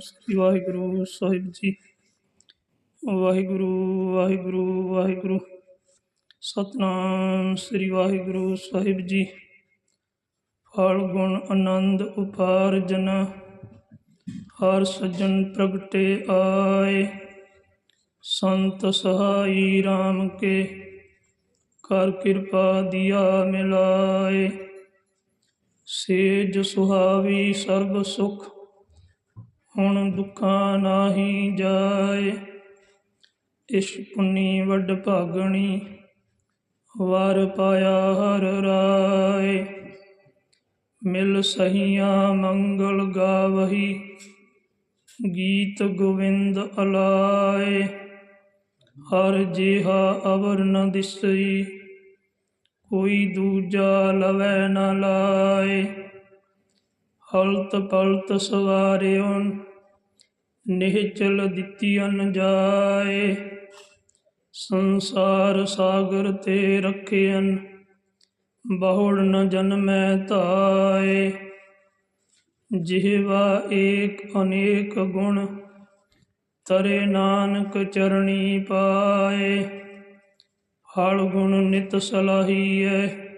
ਸ੍ਰੀ ਵਾਹਿਗੁਰੂ, ਸਾਹਿਬ ਜੀ। ਵਾਹਿਗੁਰੂ ਵਾਹਿਗੁਰੂ ਵਾਹਿਗੁਰੂ। ਸਤਨਾਮ ਸ੍ਰੀ ਵਾਹਿਗੁਰੂ ਸਾਹਿਬ ਜੀ। ਫਲ ਗੁਣ ਆਨੰਦ ਉਪਾਰਜਨ ਹਰ ਸੱਜਣ ਪ੍ਰਗਟੇ ਆਏ। ਸੰਤ ਸਹਾਈ RAM ਕੇ, ਕਰ ਕਿਰਪਾ ਦਿਆ ਮਿਲਾਏ। ਸੇਜ ਸੁਹਾਵੀ ਸਰਬ ਸੁਖ ਹੁਣ ਦੁੱਖਾਂ ਨਾਹੀ ਜਾਏ। ਇਸ਼ ਪੁੰਨੀ ਵੱਡ ਭਾਗਣੀ, ਵਰ ਪਾਇਆ ਹਰ ਰਾਏ। ਮਿਲ ਸਹੀਆਂ ਮੰਗਲ ਗਾਵਹੀ, ਗੀਤ ਗੋਵਿੰਦ ਅਲਾਏ। ਹਰ ਜਿਹਾ ਅਵਰ ਨ ਦਿਸਈ, ਕੋਈ ਦੂਜਾ ਲਵੈ ਨ ਲਾਏ। ਹਲਤ ਪਲਤ ਸਵਾਰਿਓਨ, ਨਿਹਚਲ ਦਿੱਤੀਨ ਜਾਏ। ਸੰਸਾਰ ਸਾਗਰ ਤੇ ਰਖਿਅਨ, ਬਹੁੜ ਨ ਜਨਮੈ ਧਾਏ। ਜਿਹਵਾ ਏਕ ਅਨੇਕ ਗੁਣ, ਤਰੇ ਨਾਨਕ ਚਰਣੀ ਪਾਏ। ਹਲ ਗੁਣ ਨਿਤ ਸਲਾਹੀਐ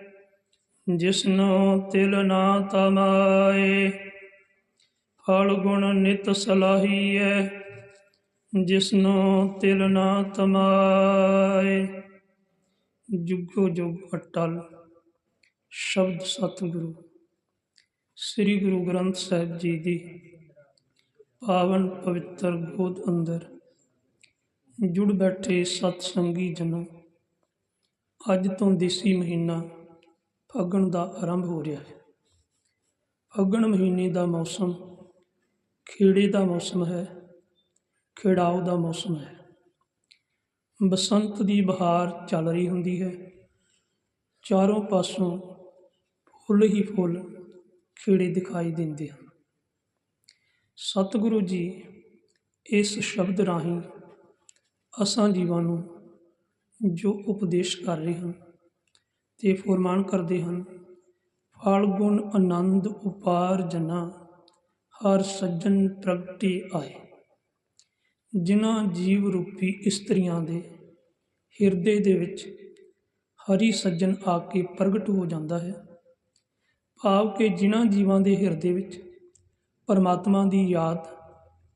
ਜਿਸਨੋ ਤਿਲ ਨਾ ਤਮਾਏ, ਫਲ ਗੁਣ ਨਿਤ ਸਲਾਹੀਐ ਜਿਸਨੋ ਤਿਲ ਨਾ ਤਮਾਏ। ਜੁਗੋ ਜੁਗ ਅਟਲ, ਸ਼ਬਦ ਸਤਿਗੁਰੂ, ਸ੍ਰੀ ਗੁਰੂ ਗ੍ਰੰਥ ਸਾਹਿਬ ਜੀ ਦੀ ਪਾਵਨ ਪਵਿੱਤਰ ਗੋਦ ਅੰਦਰ ਜੁੜ ਬੈਠੇ ਸਤ ਸੰਗੀ ਜਨੋ, ਅੱਜ ਤੋਂ ਦੇਸੀ ਮਹੀਨਾ ਫੱਗਣ ਦਾ ਆਰੰਭ ਹੋ ਰਿਹਾ ਹੈ। ਫੱਗਣ ਮਹੀਨੇ ਦਾ ਮੌਸਮ, ਖੇੜੇ ਦਾ ਮੌਸਮ ਹੈ, ਖੇੜਾਓ ਦਾ ਮੌਸਮ ਹੈ। ਬਸੰਤ ਦੀ ਬਹਾਰ ਚੱਲ ਰਹੀ ਹੁੰਦੀ ਹੈ। ਚਾਰੋਂ ਪਾਸੋਂ ਫੁੱਲ ਹੀ ਫੁੱਲ ਖਿੜੇ ਦਿਖਾਈ ਦਿੰਦੇ ਹਨ। ਸਤਿਗੁਰੂ ਜੀ ਇਸ ਸ਼ਬਦ ਰਾਹੀਂ ਅਸਾਂ ਜੀਵਾਂ ਨੂੰ ਜੋ ਉਪਦੇਸ਼ ਕਰ ਰਹੇ ਹਨ ਤੇ ਫੁਰਮਾਨ ਕਰਦੇ ਹਨ, ਫਲਗੁਣ ਆਨੰਦ ਉਪਾਰ ਜਨਾ, ਹਰ ਸੱਜਣ ਪ੍ਰਗਟੇ ਆਏ। ਜਿਨ੍ਹਾਂ ਜੀਵ ਰੂਪੀ ਇਸਤਰੀਆਂ ਦੇ ਹਿਰਦੇ ਦੇ ਵਿੱਚ ਹਰੀ ਸੱਜਣ ਆ ਕੇ ਪ੍ਰਗਟ ਹੋ ਜਾਂਦਾ ਹੈ, ਭਾਵ ਕਿ ਜਿਨ੍ਹਾਂ ਜੀਵਾਂ ਦੇ ਹਿਰਦੇ ਵਿੱਚ ਪਰਮਾਤਮਾ ਦੀ ਯਾਦ,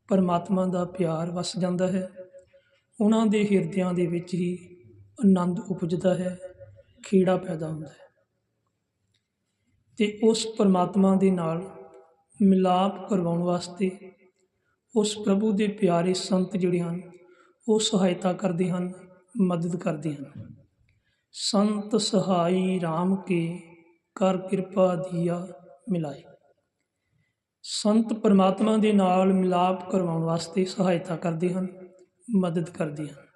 ਪਰਮਾਤਮਾ ਦਾ ਪਿਆਰ ਵਸ ਜਾਂਦਾ ਹੈ, ਉਹਨਾਂ ਦੇ ਹਿਰਦਿਆਂ ਦੇ ਵਿੱਚ ਹੀ ਆਨੰਦ ਉਪਜਦਾ ਹੈ। ਖੇੜਾ ਪੈਦਾ ਹੁੰਦਾ ਹੈ। ਤੇ ਉਸ ਪਰਮਾਤਮਾ ਦੇ ਨਾਲ ਮਿਲਾਪ ਕਰਵਾਉਣ ਵਾਸਤੇ ਉਸ ਪ੍ਰਭੂ ਦੇ ਪਿਆਰੇ ਸੰਤ ਜਿਹੜੇ ਹਨ, ਉਹ ਸਹਾਇਤਾ ਕਰਦੇ ਹਨ, ਮਦਦ ਕਰਦੇ ਹਨ। ਸੰਤ ਸਹਾਈ RAM ਕੇ ਕਰ ਕਿਰਪਾ ਦੀਆ ਮਿਲਾਏ। ਸੰਤ ਪਰਮਾਤਮਾ ਦੇ ਨਾਲ ਮਿਲਾਪ ਕਰਵਾਉਣ ਵਾਸਤੇ ਸਹਾਇਤਾ ਕਰਦੇ ਹਨ, ਮਦਦ ਕਰਦੇ ਹਨ।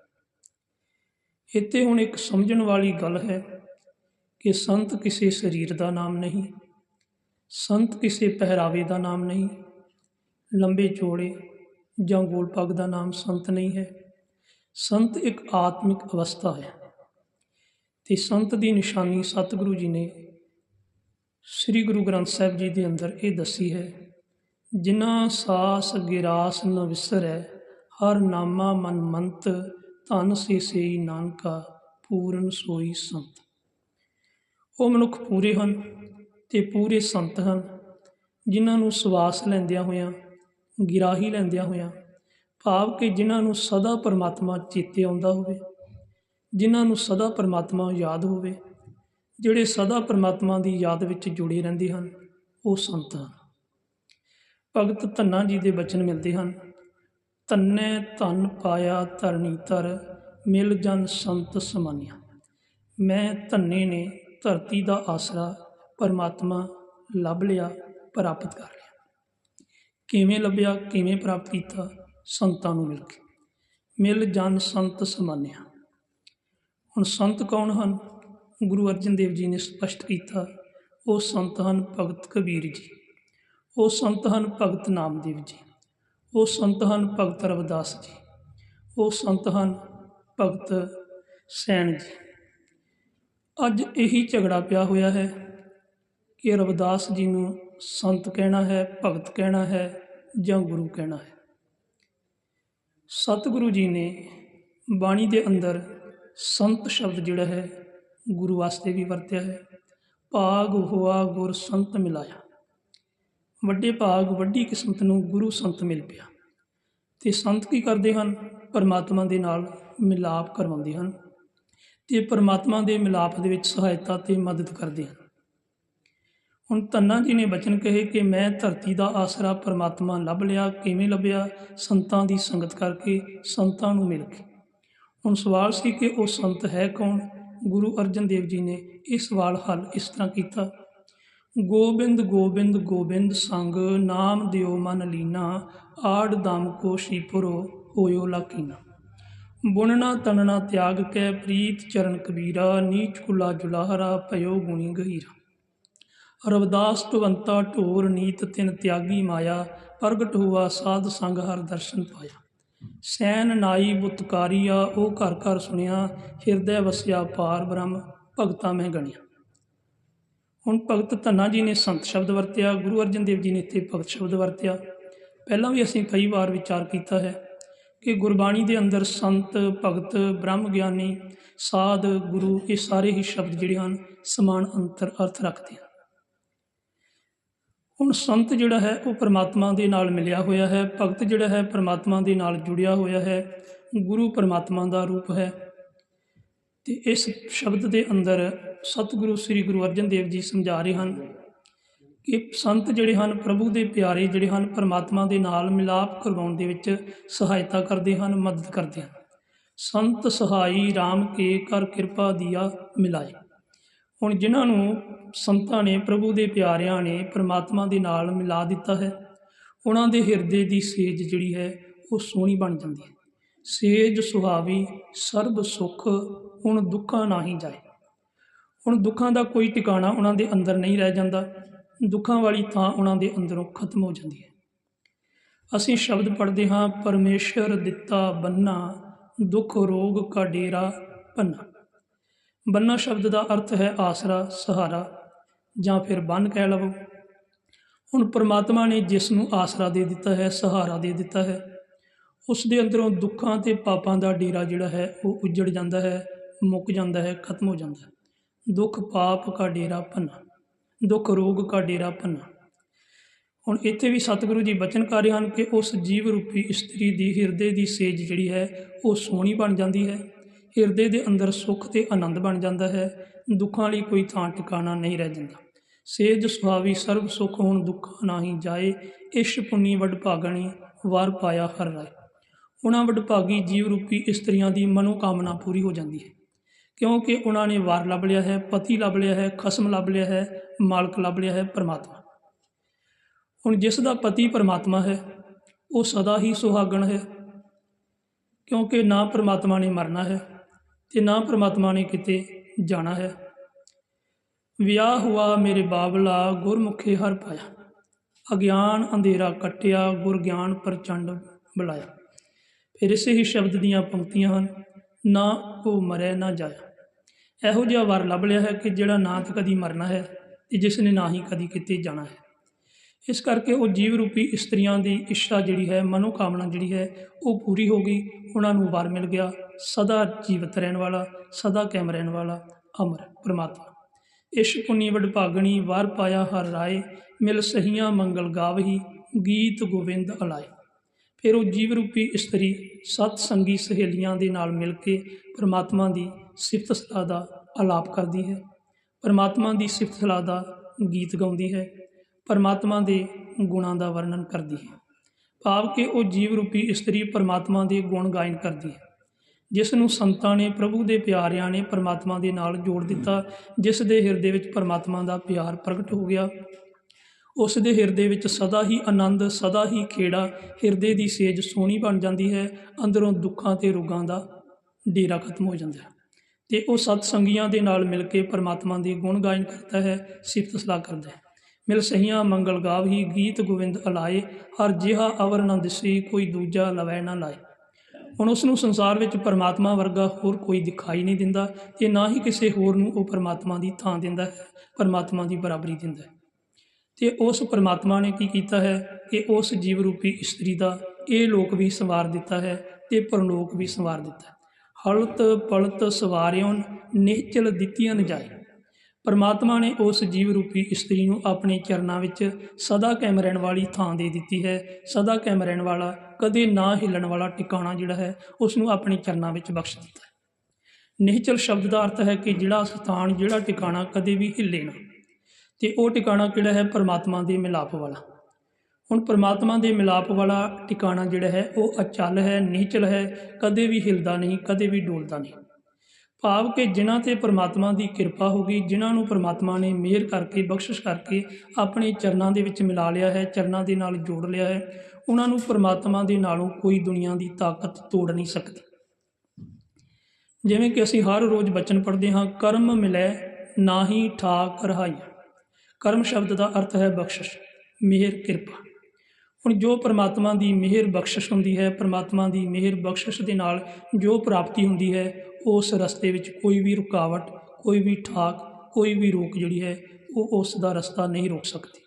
ਇੱਥੇ ਹੁਣ ਇੱਕ ਸਮਝਣ ਵਾਲੀ ਗੱਲ ਹੈ ਕਿ ਸੰਤ ਕਿਸੇ ਸਰੀਰ ਦਾ ਨਾਮ ਨਹੀਂ, ਸੰਤ ਕਿਸੇ ਪਹਿਰਾਵੇ ਦਾ ਨਾਮ ਨਹੀਂ, ਲੰਬੇ ਚੋੜੇ ਜਾਂ ਗੋਲ ਪੱਗ ਦਾ ਨਾਮ ਸੰਤ ਨਹੀਂ ਹੈ। ਸੰਤ ਇੱਕ ਆਤਮਿਕ ਅਵਸਥਾ ਹੈ ਤੇ ਸੰਤ ਦੀ ਨਿਸ਼ਾਨੀ ਸਤਿਗੁਰੂ ਜੀ ਨੇ ਸ੍ਰੀ ਗੁਰੂ ਗ੍ਰੰਥ ਸਾਹਿਬ ਜੀ ਦੇ ਅੰਦਰ ਇਹ ਦੱਸੀ ਹੈ, ਜਿਨ੍ਹਾਂ ਸਾਸ ਗਿਰਾਸ ਨ ਵਿਸਰੈ, ਹਰ ਨਾਮਾ ਮਨ ਮੰਤ ਧਨ ਸੇ ਸੇਈ ਨਾਨਕਾ ਪੂਰਨ ਸੋਈ ਸੰਤ। ਉਹ ਮਨੁੱਖ ਪੂਰੇ ਹਨ ਤੇ ਪੂਰੇ ਸੰਤ ਹਨ, ਜਿਨ੍ਹਾਂ ਨੂੰ ਸਵਾਸ ਲੈਂਦਿਆਂ ਹੋਇਆਂ, ਗਿਰਾਹੀ ਲੈਂਦਿਆਂ ਹੋਇਆਂ, ਭਾਵ ਕਿ ਜਿਨ੍ਹਾਂ ਨੂੰ ਸਦਾ ਪਰਮਾਤਮਾ ਚੇਤੇ ਆਉਂਦਾ ਹੋਵੇ, ਜਿਨ੍ਹਾਂ ਨੂੰ ਸਦਾ ਪਰਮਾਤਮਾ ਯਾਦ ਹੋਵੇ, ਜਿਹੜੇ ਸਦਾ ਪਰਮਾਤਮਾ ਦੀ ਯਾਦ ਵਿੱਚ ਜੁੜੇ ਰਹਿੰਦੇ ਹਨ, ਉਹ ਸੰਤ ਹਨ। ਭਗਤ ਧੰਨਾ ਜੀ ਦੇ ਬਚਨ ਮਿਲਦੇ ਹਨ। ਧੰਨੇ ਧਨ ਪਾਇਆ ਧਰਨੀ ਧਰ, ਮਿਲ ਜਨ ਸੰਤ ਸਮਾਨਿਆ। ਮੈਂ ਧੰਨੇ ਨੇ ਧਰਤੀ ਦਾ ਆਸਰਾ ਪਰਮਾਤਮਾ ਲੱਭ ਲਿਆ, ਪ੍ਰਾਪਤ ਕਰ ਲਿਆ। ਕਿਵੇਂ ਲੱਭਿਆ, ਕਿਵੇਂ ਪ੍ਰਾਪਤ ਕੀਤਾ ਸੰਤਾਂ ਨੂੰ ਮਿਲ ਕੇ। ਮਿਲ ਜਨ ਸੰਤ ਸਮਾਨਿਆ। ਹੁਣ ਸੰਤ ਕੌਣ ਹਨ? ਗੁਰੂ ਅਰਜਨ ਦੇਵ ਜੀ ਨੇ ਸਪਸ਼ਟ ਕੀਤਾ, ਉਹ ਸੰਤ ਹਨ ਭਗਤ ਕਬੀਰ ਜੀ। ਉਹ ਸੰਤ ਹਨ ਭਗਤ ਨਾਮਦੇਵ ਜੀ। ਉਹ ਸੰਤ ਹਨ ਭਗਤ ਰਵਿਦਾਸ ਜੀ। ਉਹ ਸੰਤ ਹਨ ਭਗਤ ਸੈਣ ਜੀ। ਅੱਜ ਇਹੀ ਝਗੜਾ ਪਿਆ ਹੋਇਆ ਹੈ ਕਿ ਰਵਿਦਾਸ ਜੀ ਨੂੰ ਸੰਤ ਕਹਿਣਾ ਹੈ, ਭਗਤ ਕਹਿਣਾ ਹੈ ਜਾਂ ਗੁਰੂ ਕਹਿਣਾ ਹੈ। ਸਤਿਗੁਰੂ ਜੀ ਨੇ ਬਾਣੀ ਦੇ ਅੰਦਰ ਸੰਤ ਸ਼ਬਦ ਜਿਹੜਾ ਹੈ ਗੁਰੂ ਵਾਸਤੇ ਵੀ ਵਰਤਿਆ ਹੈ। ਭਾਗ ਹੋਆ ਗੁਰ ਸੰਤ ਮਿਲਾਇਆ। ਵੱਡੇ ਭਾਗ, ਵੱਡੀ ਕਿਸਮਤ ਨੂੰ ਗੁਰੂ ਸੰਤ ਮਿਲ ਪਿਆ। ਤੇ ਸੰਤ ਕੀ ਕਰਦੇ ਹਨ? ਪਰਮਾਤਮਾ ਦੇ ਨਾਲ ਮਿਲਾਪ ਕਰਵਾਉਂਦੇ ਹਨ। ਤੇ ਪਰਮਾਤਮਾ ਦੇ ਮਿਲਾਪ ਦੇ ਵਿੱਚ ਸਹਾਇਤਾ ਤੇ ਮਦਦ ਕਰਦੇ ਹਨ। ਹੁਣ ਤੰਨਾ ਜੀ ਨੇ ਬਚਨ ਕਹੇ ਕਿ ਮੈਂ ਧਰਤੀ ਦਾ ਆਸਰਾ ਪਰਮਾਤਮਾ ਲੱਭ ਲਿਆ, ਕਿਵੇਂ ਲੱਭਿਆ? ਸੰਤਾਂ ਦੀ ਸੰਗਤ ਕਰਕੇ ਸੰਤਾਂ ਨੂੰ ਮਿਲ ਕੇ। ਹੁਣ ਸਵਾਲ ਸੀ ਕਿ ਉਹ ਸੰਤ ਹੈ ਕੌਣ? ਗੁਰੂ ਅਰਜਨ ਦੇਵ ਜੀ ਨੇ ਇਹ ਸਵਾਲ ਹੱਲ ਇਸ ਤਰ੍ਹਾਂ ਕੀਤਾ। ਗੋਬਿੰਦ ਗੋਬਿੰਦ ਗੋਬਿੰਦ ਸੰਗ, ਨਾਮ ਦਿਓ ਮਨ ਲੀਨਾ, ਆੜ ਦਮ ਕੋ ਸ਼ੀਪੁਰੋ, ਹੋਇਓ ਲਾਕੀਨਾ। ਬੁਣਨਾ ਤਣਨਾ ਤਿਆਗ ਕੈ ਪ੍ਰੀਤ ਚਰਨ ਕਬੀਰਾ, ਨੀਚ ਕੁਲਾ ਜੁਲਾਹਰਾ, ਭਇਓ ਗੁਣੀ ਗਹੀਰਾ। ਰਵਦਾਸ ਟਵੰਤਾ ਢੋਰ, ਨੀਤ ਤਿਨ ਤਿਆਗੀ ਮਾਇਆ, ਪ੍ਰਗਟ ਹੋਆ ਸਾਧ ਸੰਗ ਹਰ ਦਰਸ਼ਨ ਪਾਇਆ। ਸੈਨ ਨਾਈ ਬੁਤਕਾਰੀਆ ਉਹ ਘਰ ਘਰ ਸੁਣਿਆ, ਹਿਰਦੈ ਵਸਿਆ ਪਾਰ ਬ੍ਰਹਮ, ਭਗਤਾ ਮੈਂ ਗਣਿਆ। ਹੁਣ ਭਗਤ ਧੰਨਾ ਜੀ ਨੇ ਸੰਤ ਸ਼ਬਦ ਵਰਤਿਆ, ਗੁਰੂ ਅਰਜਨ ਦੇਵ ਜੀ ਨੇ ਇੱਥੇ ਭਗਤ ਸ਼ਬਦ ਵਰਤਿਆ। ਪਹਿਲਾਂ ਵੀ ਅਸੀਂ ਕਈ ਵਾਰ ਵਿਚਾਰ ਕੀਤਾ ਹੈ ਕਿ ਗੁਰਬਾਣੀ ਦੇ ਅੰਦਰ ਸੰਤ, ਭਗਤ, ਬ੍ਰਹਮ ਗਿਆਨੀ, ਸਾਧ, ਗੁਰੂ ਇਹ ਸਾਰੇ ਹੀ ਸ਼ਬਦ ਜਿਹੜੇ ਹਨ, ਸਮਾਨ ਅੰਤਰ ਅਰਥ ਰੱਖਦੇ ਹਨ। ਹੁਣ ਸੰਤ ਜਿਹੜਾ ਹੈ ਉਹ ਪਰਮਾਤਮਾ ਦੇ ਨਾਲ ਮਿਲਿਆ ਹੋਇਆ ਹੈ, ਭਗਤ ਜਿਹੜਾ ਹੈ ਪਰਮਾਤਮਾ ਦੇ ਨਾਲ ਜੁੜਿਆ ਹੋਇਆ ਹੈ, ਗੁਰੂ ਪਰਮਾਤਮਾ ਦਾ ਰੂਪ ਹੈ। ਤੇ ਇਸ ਸ਼ਬਦ ਦੇ ਅੰਦਰ ਸਤਿਗੁਰੂ ਸ੍ਰੀ ਗੁਰੂ ਅਰਜਨ ਦੇਵ ਜੀ ਸਮਝਾ ਰਹੇ ਹਨ ਕਿ ਸੰਤ ਜਿਹੜੇ ਹਨ, ਪ੍ਰਭੂ ਦੇ ਪਿਆਰੇ ਜਿਹੜੇ ਹਨ, ਪਰਮਾਤਮਾ ਦੇ ਨਾਲ ਮਿਲਾਪ ਕਰਵਾਉਣ ਦੇ ਵਿੱਚ ਸਹਾਇਤਾ ਕਰਦੇ ਹਨ, ਮਦਦ ਕਰਦੇ ਹਨ। ਸੰਤ ਸਹਾਈ RAM ਕੇ ਕਰ ਕਿਰਪਾ ਦੀਆ ਮਿਲਾਏ। ਹੁਣ ਜਿਨ੍ਹਾਂ ਨੂੰ ਸੰਤਾਂ ਨੇ, ਪ੍ਰਭੂ ਦੇ ਪਿਆਰਿਆਂ ਨੇ ਪਰਮਾਤਮਾ ਦੇ ਨਾਲ ਮਿਲਾ ਦਿੱਤਾ ਹੈ, ਉਹਨਾਂ ਦੇ ਹਿਰਦੇ ਦੀ ਸੇਜ ਜਿਹੜੀ ਹੈ, ਉਹ ਸੋਹਣੀ ਬਣ ਜਾਂਦੀ ਹੈ। ਸੇਜ ਸੁਹਾਵੀ, ਸਰਬ ਸੁਖ, ਹੁਣ ਦੁੱਖਾਂ ਨਾਹੀ ਜਾਏ। ਹੁਣ ਦੁੱਖਾਂ ਦਾ ਕੋਈ ਟਿਕਾਣਾ ਉਹਨਾਂ ਦੇ ਅੰਦਰ ਨਹੀਂ ਰਹਿ ਜਾਂਦਾ, ਦੁੱਖਾਂ ਵਾਲੀ ਥਾਂ ਉਹਨਾਂ ਦੇ ਅੰਦਰੋਂ ਖਤਮ ਹੋ ਜਾਂਦੀ ਹੈ। ਅਸੀਂ ਸ਼ਬਦ ਪੜ੍ਹਦੇ ਹਾਂ, ਪਰਮੇਸ਼ਰ ਦਿੱਤਾ ਬੰਨਾ, ਦੁੱਖ ਰੋਗ ਕਾ ਡੇਰਾ ਪੰਨਾ ਬੰਨਾ ਸ਼ਬਦ ਦਾ ਅਰਥ ਹੈ ਆਸਰਾ, ਸਹਾਰਾ, ਜਾਂ ਫਿਰ ਬੰਨ ਕਹਿ ਲਵੋ। ਹੁਣ ਪ੍ਰਮਾਤਮਾ ਨੇ ਜਿਸ ਨੂੰ ਆਸਰਾ ਦੇ ਦਿੱਤਾ ਹੈ, ਸਹਾਰਾ ਦੇ ਦਿੱਤਾ ਹੈ। ਉਸ ਦੇ ਅੰਦਰੋਂ ਦੁੱਖਾਂ ਅਤੇ ਪਾਪਾਂ ਦਾ ਡੇਰਾ ਜਿਹੜਾ ਹੈ, ਉਹ ਉੱਜੜ ਜਾਂਦਾ ਹੈ, ਮੁੱਕ ਜਾਂਦਾ ਹੈ, ਖਤਮ ਹੋ ਜਾਂਦਾ ਹੈ। ਦੁੱਖ ਪਾਪ ਕਾ ਡੇਰਾ ਭੰਨਾ, ਦੁੱਖ ਰੋਗ ਕਾ ਡੇਰਾ ਭੰਨਾ। ਹੁਣ ਇੱਥੇ ਵੀ ਸਤਿਗੁਰੂ ਜੀ ਬਚਨ ਕਰ ਰਹੇ ਹਨ ਕਿ ਉਸ ਜੀਵ ਰੂਪੀ ਇਸਤਰੀ ਦੀ ਹਿਰਦੇ ਦੀ ਸੇਜ ਜਿਹੜੀ ਹੈ, ਉਹ ਸੋਹਣੀ ਬਣ ਜਾਂਦੀ ਹੈ। ਹਿਰਦੇ ਦੇ ਅੰਦਰ ਸੁੱਖ ਤੇ ਆਨੰਦ ਬਣ ਜਾਂਦਾ ਹੈ, ਦੁੱਖਾਂ ਲਈ ਕੋਈ ਥਾਂ ਟਿਕਾਣਾ ਨਹੀਂ ਰਹਿ ਜਾਂਦਾ। ਸੇਜ ਸੁਭਾਵੀ ਸਰਬ ਸੁਖ ਹੁਣ ਦੁੱਖਾਂ ਨਾਹੀ ਜਾਏ ਇਸ਼ ਪੁੰਨੀ ਵਡ ਭਾਗਣੀ, ਵਾਰ ਪਾਇਆ ਹਰ ਰਾਏ। ਉਹਨਾਂ ਵਡਭਾਗੀ ਜੀਵ ਰੂਪੀ ਇਸਤਰੀਆਂ ਦੀ ਮਨੋਕਾਮਨਾ ਪੂਰੀ ਹੋ ਜਾਂਦੀ ਹੈ। ਕਿਉਂਕਿ ਉਹਨਾਂ ਨੇ ਵਾਰ ਲੱਭ ਲਿਆ ਹੈ, ਪਤੀ ਲੱਭ ਲਿਆ ਹੈ, ਖਸਮ ਲੱਭ ਲਿਆ ਹੈ, ਮਾਲਕ ਲੱਭ ਲਿਆ ਹੈ, ਪਰਮਾਤਮਾ। ਹੁਣ ਜਿਸ ਦਾ ਪਤੀ ਪਰਮਾਤਮਾ ਹੈ, ਉਹ ਸਦਾ ਹੀ ਸੁਹਾਗਣ ਹੈ। ਕਿਉਂਕਿ ਨਾ ਪਰਮਾਤਮਾ ਨੇ ਮਰਨਾ ਹੈ ਤੇ ਨਾ ਪਰਮਾਤਮਾ ਨੇ ਕਿਤੇ ਜਾਣਾ ਹੈ। ਵਿਆਹ ਹੁਆ ਮੇਰੇ ਬਾਬਲਾ ਗੁਰਮੁਖੇ ਹਰ ਪਾਇਆ। ਅਗਿਆਨ ਅੰਧੇਰਾ ਕਟਿਆ, ਗੁਰ ਗਿਆਨ ਪ੍ਰਚੰਡ ਬੁਲਾਇਆ। ਫਿਰ ਇਸੇ ਹੀ ਸ਼ਬਦ ਦੀਆਂ ਪੰਕਤੀਆਂ ਹਨ, ਨਾ ਉਹ ਮਰੇ ਨਾ ਜਾਇਆ। ਇਹੋ ਜਿਹਾ ਵਰ ਲੱਭ ਲਿਆ ਹੈ ਕਿ ਜਿਹੜਾ ਨਾ ਤਾਂ ਕਦੀ ਮਰਨਾ ਹੈ ਤੇ ਜਿਸ ਨੇ ਨਾ ਹੀ ਕਦੀ ਕਿਤੇ ਜਾਣਾ ਹੈ। ਇਸ ਕਰਕੇ ਉਹ ਜੀਵ ਰੂਪੀ ਇਸਤਰੀਆਂ ਦੀ ਇੱਛਾ ਜਿਹੜੀ ਹੈ, ਮਨੋਕਾਮਨਾ ਜਿਹੜੀ ਹੈ, ਉਹ ਪੂਰੀ ਹੋ ਗਈ। ਉਹਨਾਂ ਨੂੰ ਵਰ ਮਿਲ ਗਿਆ, ਸਦਾ ਜੀਵਤ ਰਹਿਣ ਵਾਲਾ, ਸਦਾ ਕਾਇਮ ਰਹਿਣ ਵਾਲਾ ਅਮਰ ਪ੍ਰਮਾਤਮਾ। ਇਸ਼ ਪੁੰਨੀ ਵਡਭਾਗਣੀ ਵਾਰ ਪਾਇਆ ਹਰ ਰਾਏ, ਮਿਲ ਸਹੀਆਂ ਮੰਗਲ ਗਾਵਹੀ, ਗੀਤ ਗੋਵਿੰਦ ਅਲਾਏ। ਫਿਰ ਉਹ ਜੀਵ ਰੂਪੀ ਇਸਤਰੀ ਸਤ ਸੰਗੀ ਸਹੇਲੀਆਂ ਦੇ ਨਾਲ ਮਿਲ ਕੇ ਪਰਮਾਤਮਾ ਦੀ ਸਿਫਤ ਸਲਾਹ ਦਾ ਆਲਾਪ ਕਰਦੀ ਹੈ। ਪਰਮਾਤਮਾ ਦੀ ਸਿਫਤ ਸਲਾਹ ਦਾ ਗੀਤ ਗਾਉਂਦੀ ਹੈ। ਪਰਮਾਤਮਾ ਦੇ ਗੁਣਾਂ ਦਾ ਵਰਣਨ ਕਰਦੀ ਹੈ। ਭਾਵ ਕਿ ਉਹ ਜੀਵ ਰੂਪੀ ਇਸਤਰੀ ਪਰਮਾਤਮਾ ਦੇ ਗੁਣ ਗਾਇਨ ਕਰਦੀ ਹੈ। ਜਿਸ ਨੂੰ ਸੰਤਾਂ ਨੇ, ਪ੍ਰਭੂ ਦੇ ਪਿਆਰਿਆਂ ਨੇ ਪਰਮਾਤਮਾ ਦੇ ਨਾਲ ਜੋੜ ਦਿੱਤਾ, ਜਿਸ ਦੇ ਹਿਰਦੇ ਵਿੱਚ ਪਰਮਾਤਮਾ ਦਾ ਪਿਆਰ ਪ੍ਰਗਟ ਹੋ ਗਿਆ ਉਸ ਦੇ ਹਿਰਦੇ ਵਿੱਚ ਸਦਾ ਹੀ ਆਨੰਦ, ਸਦਾ ਹੀ ਖੇੜਾ, ਹਿਰਦੇ ਦੀ ਸੇਜ ਸੋਹਣੀ ਬਣ ਜਾਂਦੀ ਹੈ, ਅੰਦਰੋਂ ਦੁੱਖਾਂ ਤੇ ਰੋਗਾਂ ਦਾ ਡੇਰਾ ਖਤਮ ਹੋ ਜਾਂਦਾ ਹੈ। ਤੇ ਉਹ ਸਤ ਸੰਗੀਆਂ ਦੇ ਨਾਲ ਮਿਲ ਕੇ ਪਰਮਾਤਮਾ ਦੇ ਗੁਣ ਗਾਇਨ ਕਰਦਾ ਹੈ, ਸਿਫਤ ਸਲਾਹ ਕਰਦਾ ਹੈ। ਮਿਲ ਸਹੀਆਂ ਮੰਗਲ ਗਾਵ ਹੀ ਗੀਤ ਗੋਵਿੰਦ ਅਲਾਏ, ਹਰ ਜਿਹਾ ਅਵਰ ਨਾ ਦਿਸੀ, ਕੋਈ ਦੂਜਾ ਲਵੈ ਨਾ ਲਾਏ। ਹੁਣ ਉਸ ਨੂੰ ਸੰਸਾਰ ਵਿੱਚ ਪਰਮਾਤਮਾ ਵਰਗਾ ਹੋਰ ਕੋਈ ਦਿਖਾਈ ਨਹੀਂ ਦਿੰਦਾ ਤੇ ਨਾ ਹੀ ਕਿਸੇ ਹੋਰ ਨੂੰ ਉਹ ਪਰਮਾਤਮਾ ਦੀ ਥਾਂ ਦਿੰਦਾ ਹੈ, ਪਰਮਾਤਮਾ ਦੀ ਬਰਾਬਰੀ ਦਿੰਦਾ ਹੈ। ਤੇ ਉਸ ਪਰਮਾਤਮਾ ਨੇ ਕੀ ਕੀਤਾ ਹੈ ਕਿ ਉਸ ਜੀਵ ਰੂਪੀ ਇਸਤਰੀ ਦਾ ਇਹ ਲੋਕ ਵੀ ਸੰਵਾਰ ਦਿੱਤਾ ਹੈ ਤੇ ਪਰਲੋਕ ਵੀ ਸੰਵਾਰ ਦਿੱਤਾ ਹੈ। ਹਲਤ ਪਲਤ ਸਵਾਰਿਓਨ ਨਿਹਚਲ ਦਿੱਤੀਆਂ ਜਾਏ। ਪਰਮਾਤਮਾ ਨੇ ਉਸ ਜੀਵ ਰੂਪੀ ਇਸਤਰੀ ਨੂੰ ਆਪਣੇ ਚਰਨਾਂ ਵਿੱਚ ਸਦਾ ਕਾਇਮ ਰਹਿਣ ਵਾਲੀ ਥਾਂ ਦੇ ਦਿੱਤੀ ਹੈ। ਸਦਾ ਕਾਇਮ ਰਹਿਣ ਵਾਲਾ, ਕਦੇ ਨਾ ਹਿੱਲਣ ਵਾਲਾ ਟਿਕਾਣਾ ਜਿਹੜਾ ਹੈ, ਉਸ ਨੂੰ ਆਪਣੇ ਚਰਨਾਂ ਵਿੱਚ ਬਖਸ਼ ਦਿੱਤਾ ਹੈ। ਨਿਹਚਲ ਸ਼ਬਦ ਦਾ ਅਰਥ ਹੈ ਕਿ ਜਿਹੜਾ ਸਥਾਨ, ਜਿਹੜਾ ਟਿਕਾਣਾ ਕਦੇ ਵੀ ਹਿੱਲੇ ਨਾ। ਤੇ ਉਹ ਟਿਕਾਣਾ ਕਿਹੜਾ ਹੈ? ਪਰਮਾਤਮਾ ਦੇ ਮਿਲਾਪ ਵਾਲਾ। ਹੁਣ ਪਰਮਾਤਮਾ ਦੇ ਮਿਲਾਪ ਵਾਲਾ ਟਿਕਾਣਾ ਜਿਹੜਾ ਹੈ, ਉਹ ਅਚਲ ਹੈ ਨਿਹਚਲ ਹੈ, ਕਦੇ ਵੀ ਹਿਲਦਾ ਨਹੀਂ, ਕਦੇ ਵੀ ਡੋਲਦਾ ਨਹੀਂ। ਭਾਵ ਕਿ ਜਿਨ੍ਹਾਂ ਤੇ ਪਰਮਾਤਮਾ ਦੀ ਕਿਰਪਾ ਹੋ ਗਈ, ਜਿਨ੍ਹਾਂ ਨੂੰ ਪਰਮਾਤਮਾ ਨੇ ਮਿਹਰ ਕਰਕੇ, ਬਖਸ਼ਿਸ਼ ਕਰਕੇ ਆਪਣੇ ਚਰਨਾਂ ਦੇ ਵਿੱਚ ਮਿਲਾ ਲਿਆ ਹੈ, ਚਰਨਾਂ ਦੇ ਨਾਲ ਜੋੜ ਲਿਆ ਹੈ, ਉਹਨਾਂ ਨੂੰ ਪਰਮਾਤਮਾ ਦੇ ਨਾਲੋਂ ਕੋਈ ਦੁਨੀਆ ਦੀ ਤਾਕਤ ਤੋੜ ਨਹੀਂ ਸਕਦੀ। ਜਿਵੇਂ ਕਿ ਅਸੀਂ ਹਰ ਰੋਜ਼ ਬਚਨ ਪੜ੍ਹਦੇ ਹਾਂ, ਕਰਮ ਮਿਲੈ ਨਾਹੀ ਠਾਕ ਰਹਾਈ ਕਰਮ ਸ਼ਬਦ ਦਾ ਅਰਥ ਹੈ ਬਖਸ਼ਿਸ਼, ਮਿਹਰ, ਕਿਰਪਾ। ਹੁਣ ਜੋ ਪਰਮਾਤਮਾ ਦੀ ਮਿਹਰ ਬਖਸ਼ਿਸ਼ ਹੁੰਦੀ ਹੈ, ਪਰਮਾਤਮਾ ਦੀ ਮਿਹਰ ਬਖਸ਼ਿਸ਼ ਦੇ ਨਾਲ ਜੋ ਪ੍ਰਾਪਤੀ ਹੁੰਦੀ ਹੈ, ਉਸ ਰਸਤੇ ਵਿੱਚ ਕੋਈ ਵੀ ਰੁਕਾਵਟ, ਕੋਈ ਵੀ ਠਾਕ, ਕੋਈ ਵੀ ਰੋਕ ਜਿਹੜੀ ਹੈ, ਉਹ ਉਸ ਦਾ ਰਸਤਾ ਨਹੀਂ ਰੋਕ ਸਕਦੀ।